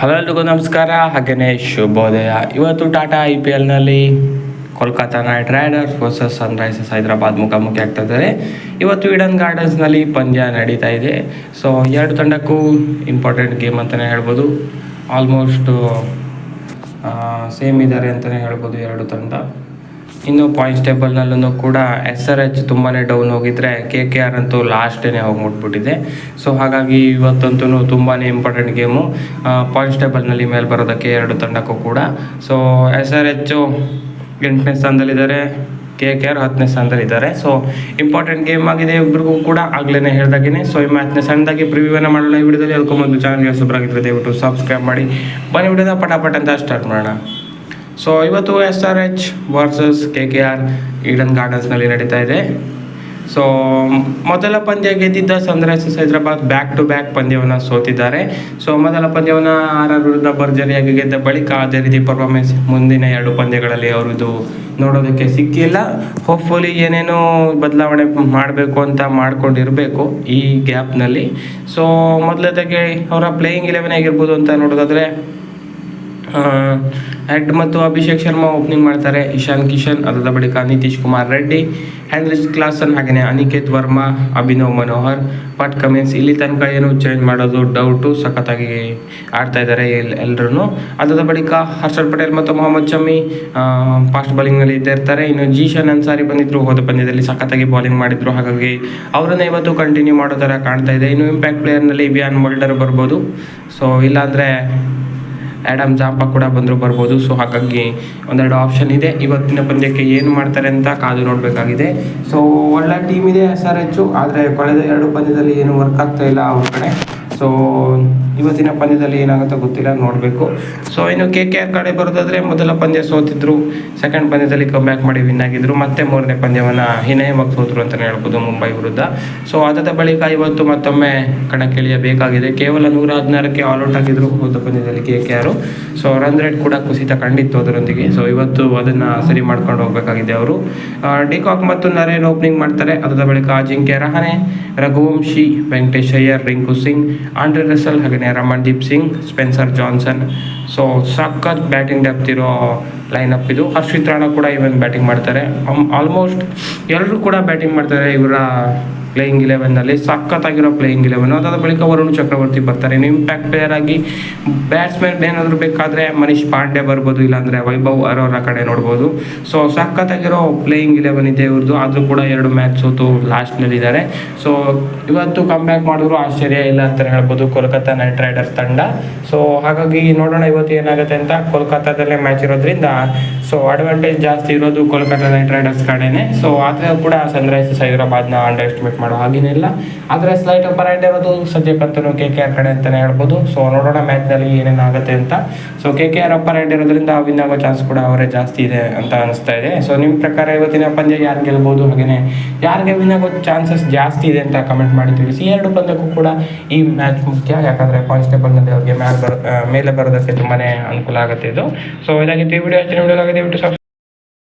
Hello ಎಲ್ರಿಗೂ ನಮಸ್ಕಾರ ಹಾಗೆಯೇ ಶುಭೋದಯ. ಇವತ್ತು Tata I P ಎಲ್ನಲ್ಲಿ Kolkata Knight Riders versus Sunrisers Hyderabad ಮುಖಾಮುಖಿ ಆಗ್ತಾ ಇದ್ದಾರೆ. ಇವತ್ತು ಈಡನ್ ಗಾರ್ಡನ್ಸ್ನಲ್ಲಿ ಪಂದ್ಯ ನಡೀತಾ ಇದೆ. ಸೊ ಎರಡು ತಂಡಕ್ಕೂ ಇಂಪಾರ್ಟೆಂಟ್ ಗೇಮ್ ಅಂತಲೇ ಹೇಳ್ಬೋದು. ಆಲ್ಮೋಸ್ಟ್ ಸೇಮ್ ಇದ್ದಾರೆ ಅಂತಲೇ ಹೇಳ್ಬೋದು ಎರಡು ತಂಡ. ಇನ್ನು ಪಾಯಿಂಟ್ಸ್ ಟೇಬಲ್ನಲ್ಲೂ ಕೂಡ ಎಸ್ ಆರ್ ಎಚ್ ತುಂಬಾ ಡೌನ್ ಹೋಗಿದ್ರೆ ಕೆ ಕೆ ಆರ್ ಅಂತೂ ಲಾಸ್ಟೇ ಹೋಗ್ಬಿಟ್ಬಿಟ್ಟಿದೆ ಸೊ ಹಾಗಾಗಿ ಇವತ್ತಂತೂ ತುಂಬಾ ಇಂಪಾರ್ಟೆಂಟ್ ಗೇಮು ಪಾಯಿಂಟ್ಸ್ ಟೇಬಲ್ನಲ್ಲಿ ಮೇಲೆ ಬರೋದಕ್ಕೆ ಎರಡು ತಂಡಕ್ಕೂ ಕೂಡ. ಸೊ ಎಸ್ ಆರ್ ಎಚ್ಚು ಎಂಟನೇ ಸ್ಥಾನದಲ್ಲಿದ್ದಾರೆ ಕೆ ಕೆ ಆರ್ ಹತ್ತನೇ ಸ್ಥಾನದಲ್ಲಿದ್ದಾರೆ. ಸೊ ಇಂಪಾರ್ಟೆಂಟ್ ಗೇಮ್ ಆಗಿದೆ ಇಬ್ಬರಿಗೂ ಕೂಡ ಆಗ್ಲೇ ಹೇಳ್ದಾಗೇನೆ. ಸೊ ಈ ಮ್ಯಾಚ್ನ ಸಣ್ಣದಾಗಿ ಪ್ರಿವ್ಯೂನ ಮಾಡೋಣ ಈ ವಿಡಿಯೋದಲ್ಲಿ. ಹೇಳ್ಕೊಂಬಂದು ಚಾನಲ್ಗೆ ಹೊಸಬರಾಗಿದ್ದರೆ ದಯವಿಟ್ಟು ಸಬ್ಸ್ಕ್ರೈಬ್ ಮಾಡಿ. ಬನ್ನಿ ವಿಡಿಯೋದ ಪಟಾಪಟ್ ಅಂತ ಸ್ಟಾರ್ಟ್ ಮಾಡೋಣ. ಸೊ ಇವತ್ತು S R H versus K K R Eden ಗಾರ್ಡನ್ಸ್ನಲ್ಲಿ ನಡೀತಾ ಇದೆ. ಸೊ ಮೊದಲ ಪಂದ್ಯ ಗೆದ್ದಿದ್ದ Sunrisers Hyderabad back to back ಪಂದ್ಯವನ್ನು ಸೋತಿದ್ದಾರೆ. ಸೊ ಮೊದಲ ಪಂದ್ಯವನ್ನು ಆರ್ ಆರ್ ವಿರುದ್ಧ ಭರ್ಜರಿಯಾಗಿ ಗೆದ್ದ ಬಳಿಕ ಅದೇ ರೀತಿ ಪರ್ಫಾರ್ಮೆನ್ಸ್ ಮುಂದಿನ ಎರಡು ಪಂದ್ಯಗಳಲ್ಲಿ ಅವರದು ನೋಡೋದಕ್ಕೆ ಸಿಕ್ಕಿಲ್ಲ. ಹೋಪ್ಫುಲಿ ಏನೇನೋ ಬದಲಾವಣೆ ಮಾಡಬೇಕು ಅಂತ ಮಾಡ್ಕೊಂಡಿರಬೇಕು ಈ ಗ್ಯಾಪ್ನಲ್ಲಿ ಸೊ ಮೊದಲದಾಗಿ ಅವರ ಪ್ಲೇಯಿಂಗ್ ಇಲೆವೆನ್ ಆಗಿರ್ಬೋದು ಅಂತ ನೋಡೋದಾದರೆ ಹೆಡ್ ಮತ್ತು ಅಭಿಷೇಕ್ ಶರ್ಮಾ ಓಪನಿಂಗ್ ಮಾಡ್ತಾರೆ. ಇಶಾನ್ ಕಿಶನ್ ಅದಾದ ಬಳಿಕ ನಿತೀಶ್ ಕುಮಾರ್ ರೆಡ್ಡಿ ಹ್ಯಾಂಡ್ರಿಸ್ ಕ್ಲಾಸನ್ ಹಾಗೆಯೇ ಅನಿಕೇತ್ ವರ್ಮಾ, ಅಭಿನವ್ ಮನೋಹರ್, ಪಟ್ ಕಮಿನ್ಸ್ ಇಲ್ಲಿ ತನಕ ಏನು ಚೇಂಜ್ ಮಾಡೋದು ಡೌಟು ಸಖತ್ತಾಗಿ ಆಡ್ತಾ ಇದ್ದಾರೆ ಎಲ್ಲರೂ ಅದಾದ ಬಳಿಕ ಹರ್ಷಲ್ ಪಟೇಲ್ ಮತ್ತು ಮೊಹಮ್ಮದ್ ಶಮಿ ಫಾಸ್ಟ್ ಬೌಲಿಂಗ್ನಲ್ಲಿ ಇದ್ದೇ ಇರ್ತಾರೆ. ಇನ್ನು ಜೀಶನ್ ಅನ್ಸಾರಿ ಬಂದಿದ್ರು, ಹೋದ ಪಂದ್ಯದಲ್ಲಿ ಸಖತ್ತಾಗಿ ಬೌಲಿಂಗ್ ಮಾಡಿದ್ರು. ಹಾಗಾಗಿ ಅವರನ್ನ ಇವತ್ತು ಕಂಟಿನ್ಯೂ ಮಾಡೋ ಥರ ಕಾಣ್ತಾ ಇದೆ. ಇನ್ನು ಇಂಪ್ಯಾಕ್ಟ್ ಪ್ಲೇಯರ್ನಲ್ಲಿ ವಿಯಾನ್ ಮೊಲ್ಡರ್ ಬರ್ಬೋದು. ಸೊ ಇಲ್ಲಾಂದರೆ ಆ್ಯಡಮ್ ಜಾಂಪ ಕೂಡ ಬಂದರೂ, ಬರ್ಬೋದು. ಸೊ ಹಾಗಾಗಿ ಒಂದೆರಡು ಆಪ್ಷನ್ ಇದೆ. ಇವತ್ತಿನ ಪಂದ್ಯಕ್ಕೆ ಏನು ಮಾಡ್ತಾರೆ ಅಂತ ಕಾದು ನೋಡಬೇಕಾಗಿದೆ. ಸೊ ಒಳ್ಳೆ ಟೀಮ್ ಇದೆ ಎಸ್ ಆರ್ ಆದರೆ, ಕಳೆದ ಎರಡು ಪಂದ್ಯದಲ್ಲಿ ಏನು ವರ್ಕ್ ಆಗ್ತಾ ಇಲ್ಲ ಅವ್ರ ಕಡೆ. ಸೊ ಇವತ್ತಿನ ಪಂದ್ಯದಲ್ಲಿ ಏನಾಗುತ್ತೋ ಗೊತ್ತಿಲ್ಲ, ನೋಡಬೇಕು. ಸೊ ಇನ್ನು ಕೆ ಕೆ ಆರ್ ಕಡೆ ಬರೋದಾದರೆ ಮೊದಲ ಪಂದ್ಯ ಸೋತಿದ್ರು ಸೆಕೆಂಡ್ ಪಂದ್ಯದಲ್ಲಿ ಬ್ಯಾಕ್ ಮಾಡಿ ವಿನ್ ಆಗಿದ್ರು, ಮತ್ತೆ ಮೂರನೇ ಪಂದ್ಯವನ್ನು ಹಿನಯವಾಗಿ ಸೋತರು ಅಂತಲೇ ಹೇಳ್ಬೋದು ಮುಂಬೈ ವಿರುದ್ಧ. ಸೊ ಅದಾದ ಬಳಿಕ ಇವತ್ತು ಮತ್ತೊಮ್ಮೆ ಕಣಕ್ಕಿಳಿಯಬೇಕಾಗಿದೆ. ಕೇವಲ ನೂರ ಹದಿನಾರಕ್ಕೆ ಆಲ್ಔಟ್ ಆಗಿದ್ರು ಹೋದ ಪಂದ್ಯದಲ್ಲಿ K K R so run rate ಕೂಡ ಕುಸಿತ ಕಂಡಿತ್ತು ಅದರೊಂದಿಗೆ. ಸೊ ಇವತ್ತು ಅದನ್ನು ಸರಿ ಮಾಡ್ಕೊಂಡು ಹೋಗಬೇಕಾಗಿದೆ ಅವರು. ಡಿಕಾಕ್ ಮತ್ತು ನರೇನ್ ಓಪನಿಂಗ್ ಮಾಡ್ತಾರೆ. ಅದಾದ ಬಳಿಕ ಅಜಿಂಕ್ಯ ರಹಾನೆ ರಘುವಂಶಿ ವೆಂಕಟೇಶ್ ಅಯ್ಯರ್ ರಿಂಕು ಸಿಂಗ್ ಆಂಡ್ರೆ ರಸಲ್ ಹಾಗೆಯೇ Ramandeep Singh Spencer Johnson so ಸಖತ್ ಬ್ಯಾಟಿಂಗ್ ಡೆಪ್ತ್ ಇರೋ ಲೈನಪ್ ಇದು. ಹರ್ಷಿತ್ ರಾಣಾ ಕೂಡ ಇವನ್ ಬ್ಯಾಟಿಂಗ್ ಮಾಡ್ತಾರೆ. ಆಲ್ಮೋಸ್ಟ್ ಎಲ್ಲರೂ ಕೂಡ ಬ್ಯಾಟಿಂಗ್ ಮಾಡ್ತಾರೆ ಇವರ ಪ್ಲೇಯಿಂಗ್ ಇಲೆವೆನ್ನಲ್ಲಿ ಸಖತ್ತಾಗಿರೋ ಪ್ಲೇಯಿಂಗ್ ಇಲೆವೆನ್ ಅದಾದ ಬಳಿಕ ವರುಣ್ ಚಕ್ರವರ್ತಿ ಬರ್ತಾರೆ. ಇನ್ನು ಇಂಪ್ಯಾಕ್ಟ್ ಪ್ಲೇಯರ್ ಆಗಿ ಬ್ಯಾಟ್ಸ್ಮನ್ ಏನಾದರೂ ಬೇಕಾದರೆ ಮನೀಶ್ ಪಾಂಡೆ ಬರ್ಬೋದು, ಇಲ್ಲಾಂದರೆ ವೈಭವ್ ಅರೋರ ಕಡೆ ನೋಡ್ಬೋದು. ಸೊ ಸಖತ್ತಾಗಿರೋ ಪ್ಲೇಯಿಂಗ್ ಇಲೆವೆನ್ ಇದೆ ಇವ್ರದ್ದು ಆದರೂ ಕೂಡ ಎರಡು ಮ್ಯಾಚ್ ಸೋತು ಲಾಸ್ಟ್ನಲ್ಲಿದ್ದಾರೆ ಸೊ ಇವತ್ತು ಕಮ್ ಬ್ಯಾಕ್ ಮಾಡಿದ್ರು ಆಶ್ಚರ್ಯ ಇಲ್ಲ ಅಂತ ಹೇಳ್ಬೋದು. ಕೋಲ್ಕತ್ತಾ ನೈಟ್ ರೈಡರ್ಸ್ ತಂಡ. ಸೊ ಹಾಗಾಗಿ ನೋಡೋಣ ಇವತ್ತು ಏನಾಗುತ್ತೆ ಅಂತ. ಕೋಲ್ಕತ್ತಾದಲ್ಲೇ ಮ್ಯಾಚ್ ಇರೋದ್ರಿಂದ ಸೊ ಅಡ್ವಾಂಟೇಜ್ ಜಾಸ್ತಿ ಇರೋದು ಕೋಲ್ಕತ್ತಾ ನೈಟ್ ರೈಡರ್ಸ್ ಕಡೆನೇ. ಸೊ ಆದರೆ ಕೂಡ ಸನ್ರೈಸರ್ಸ್ ಹೈದರಾಬಾದ್ನ ಅಂಡರ್ ಎಸ್ಟಿಮೇಟ್ ಮಾಡೋ ಹಾಗೇನಿಲ್ಲ ಆದರೆ ಸ್ಲೈಟ್ ಹ್ಯಾಂಡ್ ಇರೋದು ಸದ್ಯಕ್ಕಂತೂ ಕೆ ಕೆ ಆರ್ ಕಡೆ ಅಂತಲೇ ಹೇಳ್ಬೋದು. ಸೊ ನೋಡೋಣ ಮ್ಯಾಚ್ನಲ್ಲಿ ಏನೇನಾಗುತ್ತೆ ಅಂತ. So K K R upper hand ಇರೋದ್ರಿಂದ ವಿನ್ ಆಗೋ ಚಾನ್ಸ್ ಕೂಡ ಅವರೇ ಜಾಸ್ತಿ ಇದೆ ಅಂತ ಅನಿಸ್ತಾ ಇದೆ. ಸೊ ನಿಮ್ಮ ಪ್ರಕಾರ ಇವತ್ತಿನ ಪಂದ್ಯ ಯಾರು ಗೆಲ್ಬೋದು ಹಾಗೆಯೇ ಯಾರಿಗೆ ವಿನ್ ಆಗೋ ಚಾನ್ಸಸ್ ಜಾಸ್ತಿ ಇದೆ ಅಂತ ಕಮೆಂಟ್ ಮಾಡಿ ತಿಳಿಸಿ. ಎರಡು ಪಂದ್ಯಕ್ಕೂ ಕೂಡ ಈ ಮ್ಯಾಚ್ ಮುಖ್ಯ. ಯಾಕಂದರೆ ಕಾನ್ಸ್ಟೇಬಲ್ನಲ್ಲಿ ಅವ್ರಿಗೆ ಮ್ಯಾಲ್ ಬರೋ ಮೇಲೆ ಬರೋದಕ್ಕೆ ತುಂಬಾ ಅನುಕೂಲ ಆಗುತ್ತೆ ಇದು. ಸೊ ಇದಾಗಿತ್ತು ಈ ವಿಡಿಯೋ ಹೆಚ್ಚಿನ ವಿಡಿಯೋ ಆಗಿದೆ ಬಿಟ್ಟು